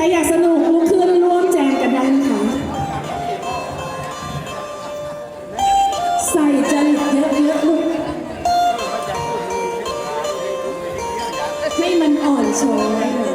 รอยากสนุกลุกขึ้นร่วมแจมกันได้นะคะใส่จริตเยอะๆลูกให้มันอ่อนชยนย